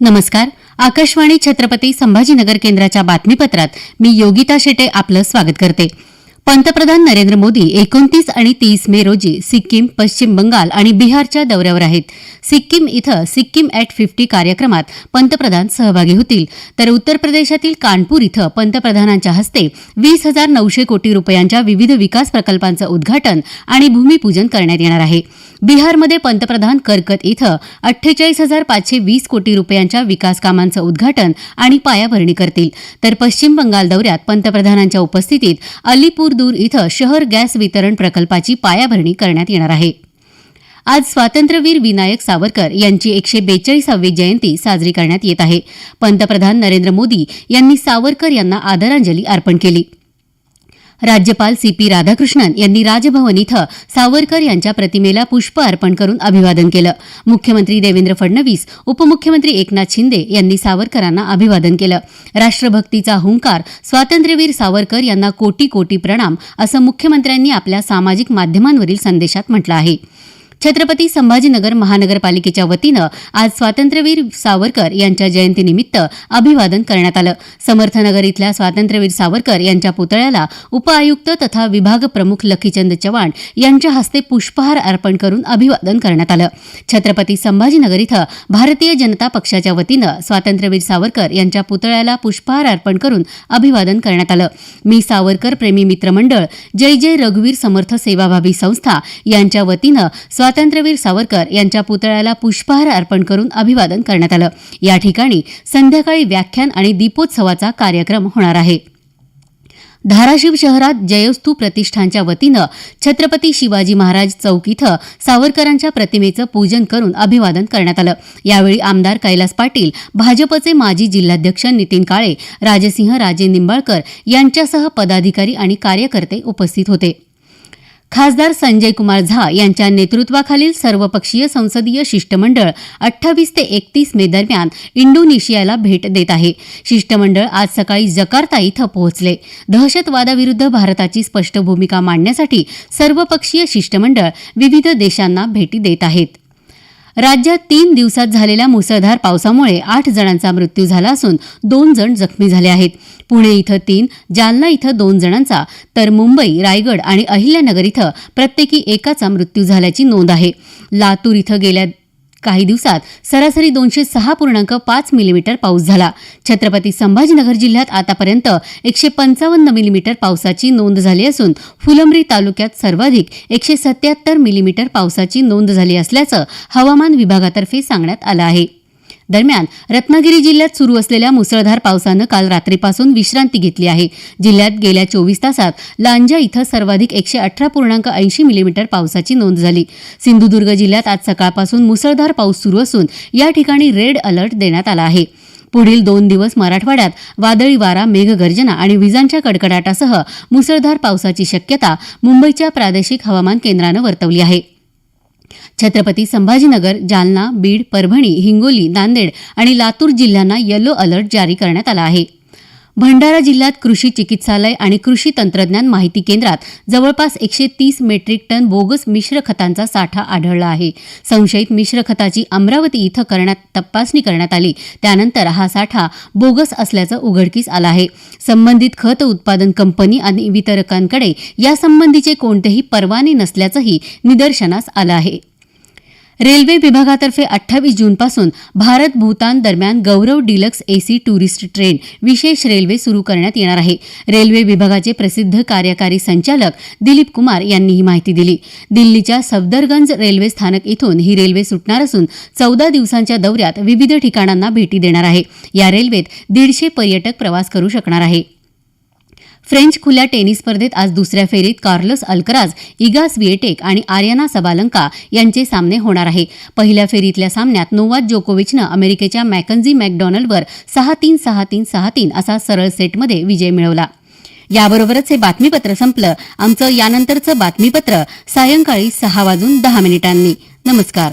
नमस्कार. आकाशवाणी छत्रपती संभाजीनगर केंद्राच्या बातमीपत्रात मी योगिता शेटे आपलं स्वागत करते. पंतप्रधान नरेंद्र मोदी एकोणतीस आणि तीस मे रोजी सिक्कीम पश्चिम बंगाल आणि बिहारच्या दौऱ्यावर आहेत. सिक्कीम इथं सिक्कीम ॲट फिफ्टी कार्यक्रमात पंतप्रधान सहभागी होतील. तर उत्तर प्रदेशातील कानपूर इथं पंतप्रधानांच्या हस्ते वीस हजार नऊशे कोटी रुपयांच्या विविध विकास प्रकल्पांचं उद्घाटन आणि भूमिपूजन करण्यात येणार आहे. बिहारमध्ये पंतप्रधान करकत इथं अठ्ठेचाळीस हजार पाचशे वीस कोटी रुपयांच्या विकास कामांचं उद्घाटन आणि पायाभरणी करतील. तर पश्चिम बंगाल दौऱ्यात पंतप्रधानांच्या उपस्थितीत अलीपूर दूर इथं शहर गॅस वितरण प्रकल्पाची पायाभरणी करण्यात येणार आहे. आज स्वातंत्र्यवीर विनायक सावरकर यांची एकशे बेचाळीसावी जयंती साजरी करण्यात येत आहे. पंतप्रधान नरेंद्र मोदी यांनी सावरकर यांना आदरांजली अर्पण केली. राज्यपाल सी पी राधाकृष्णन यांनी राजभवन इथं सावरकर यांच्या प्रतिमेला पुष्प अर्पण करून अभिवादन केलं. मुख्यमंत्री देवेंद्र फडणवीस उपमुख्यमंत्री एकनाथ शिंदे यांनी सावरकरांना अभिवादन केलं. राष्ट्रभक्तीचा हुंकार स्वातंत्र्यवीर सावरकर यांना कोटी कोटी प्रणाम असं मुख्यमंत्र्यांनी आपल्या सामाजिक माध्यमांवरील संदेशात म्हटलं आहे. छत्रपती संभाजीनगर महानगरपालिकेच्या वतीनं आज स्वातंत्र्यवीर सावरकर यांच्या जयंतीनिमित्त अभिवादन करण्यात आलं. समर्थनगर इथल्या स्वातंत्र्यवीर सावरकर यांच्या पुतळ्याला उपआयुक्त तथा विभाग प्रमुख लखीचंद चव्हाण यांच्या हस्ते पुष्पहार अर्पण करून अभिवादन करण्यात आलं. छत्रपती संभाजीनगर इथं भारतीय जनता पक्षाच्या वतीनं स्वातंत्र्यवीर सावरकर यांच्या पुतळ्याला पुष्पहार अर्पण करून अभिवादन करण्यात आलं. मी सावरकर प्रेमी मित्रमंडळ जय जय रघुवीर समर्थ सेवाभावी संस्था यांच्या वतीनं स्वातंत्र्यवीर सावरकर यांच्या पुतळ्याला पुष्पहार अर्पण करून अभिवादन करण्यात आलं. या ठिकाणी संध्याकाळी व्याख्यान आणि दीपोत्सवाचा कार्यक्रम होणार आहे. धाराशिव शहरात जयोस्तू प्रतिष्ठानच्या वतीनं छत्रपती शिवाजी महाराज चौक इथं सावरकरांच्या प्रतिमेचं पूजन करून अभिवादन करण्यात आलं. यावेळी आमदार कैलास पाटील भाजपचे माजी जिल्हाध्यक्ष नितीन काळे राजसिंह राजे निंबाळकर यांच्यासह पदाधिकारी आणि कार्यकर्ते उपस्थित होते. खासदार संजय कुमार झा यांच्या नेतृत्वाखालील सर्वपक्षीय संसदीय शिष्टमंडळ अठ्ठावीस ते एकतीस मे दरम्यान इंडोनेशियाला भेट देत आहे. शिष्टमंडळ आज सकाळी जकार्ता इथं पोहोचले. दहशतवादाविरुद्ध भारताची स्पष्ट भूमिका मांडण्यासाठी सर्वपक्षीय शिष्टमंडळ विविध देशांना भेटी देत आहेत. राज्यात तीन दिवसात झालेल्या मुसळधार पावसामुळे आठ जणांचा मृत्यू झाला असून दोन जण जखमी झाले आहेत. पुणे इथं तीन जालना इथं दोन जणांचा तर मुंबई रायगड आणि अहिल्यानगर इथं प्रत्येकी एकाचा मृत्यू झाल्याची नोंद आहे. लातूर इथं गेल्या काही दिवसात सरासरी दोनशे सहा पूर्णांक पाच मिलीमीटर पाऊस झाला. छत्रपती संभाजीनगर जिल्ह्यात आतापर्यंत एकशे पंचावन्न मिलीमीटर पावसाची नोंद झाली असून फुलंब्री तालुक्यात सर्वाधिक एकशे सत्याहत्तर मिलीमीटर पावसाची नोंद झाली असल्याचं हवामान विभागातर्फे सांगण्यात आलं आहे. दरम्यान रत्नागिरी जिल्ह्यात सुरू असलेल्या मुसळधार पावसानं काल रात्रीपासून विश्रांती घेतली आहे. जिल्ह्यात गेल्या चोवीस तासात लांजा इथं सर्वाधिक एकशे अठरा पूर्णांक ऐंशी मिलीमीटर पावसाची नोंद झाली. सिंधुदुर्ग जिल्ह्यात आज सकाळपासून मुसळधार पाऊस सुरू असून या ठिकाणी रेड अलर्ट देण्यात आला आहे. पुढील दोन दिवस मराठवाड्यात वादळी वारा मेघगर्जना आणि विजांच्या कडकडाटासह मुसळधार पावसाची शक्यता मुंबईच्या प्रादेशिक हवामान केंद्रानं वर्तवली आहे. छत्रपती संभाजीनगर जालना बीड परभणी हिंगोली नांदेड आणि लातूर जिल्ह्यांना येलो अलर्ट जारी करण्यात आला आहे. भंडारा जिल्ह्यात कृषी चिकित्सालय आणि कृषी तंत्रज्ञान माहिती केंद्रात जवळपास एकशे तीस मेट्रिक टन बोगस मिश्र खतांचा साठा आढळला आहे. संशयित मिश्र खताची अमरावती इथं करण्यात तपासणी करण्यात आली. त्यानंतर हा साठा बोगस असल्याचं उघडकीस आलं आहे. संबंधित खत उत्पादन कंपनी आणि वितरकांकडे यासंबंधीचे कोणतेही परवाने नसल्याचंही निदर्शनास आलं आहे. रेल्वे विभागातर्फे अठ्ठावीस जूनपासून भारत भूतान दरम्यान Gaurav deluxe AC tourist train विशेष रेल्वे सुरू करण्यात येणार आहे. रेल्वे विभागाचे प्रसिद्ध कार्यकारी संचालक दिलीप कुमार यांनी ही माहिती दिली. दिल्लीच्या सफदरगंज रेल्वे स्थानक इथून ही रेल्वे सुटणार असून चौदा दिवसांच्या दौऱ्यात विविध ठिकाणांना भेटी देणार आहे. या रेल्वेत दीडशे पर्यटक प्रवास करू शकणार आहे. फ्रेंच खुल्या टेनिस स्पर्धेत आज दुसऱ्या फेरीत कार्लोस अल्कराज इगा स्विएटेक आणि आर्याना सबालंका यांचे सामने होणार आहे. पहिल्या फेरीतल्या सामन्यात नोवाक जोकोविचनं अमेरिकेच्या मॅकन्झी मॅकडॉनल्डवर सहा तीन सहा तीन सहा तीन असा सरळ सेटमध्ये विजय मिळवला. याबरोबरच हे बातमीपत्र संपलं. आमचं यानंतरचं बातमीपत्र सायंकाळी सहा वाजून दहा मिनिटांनी. नमस्कार.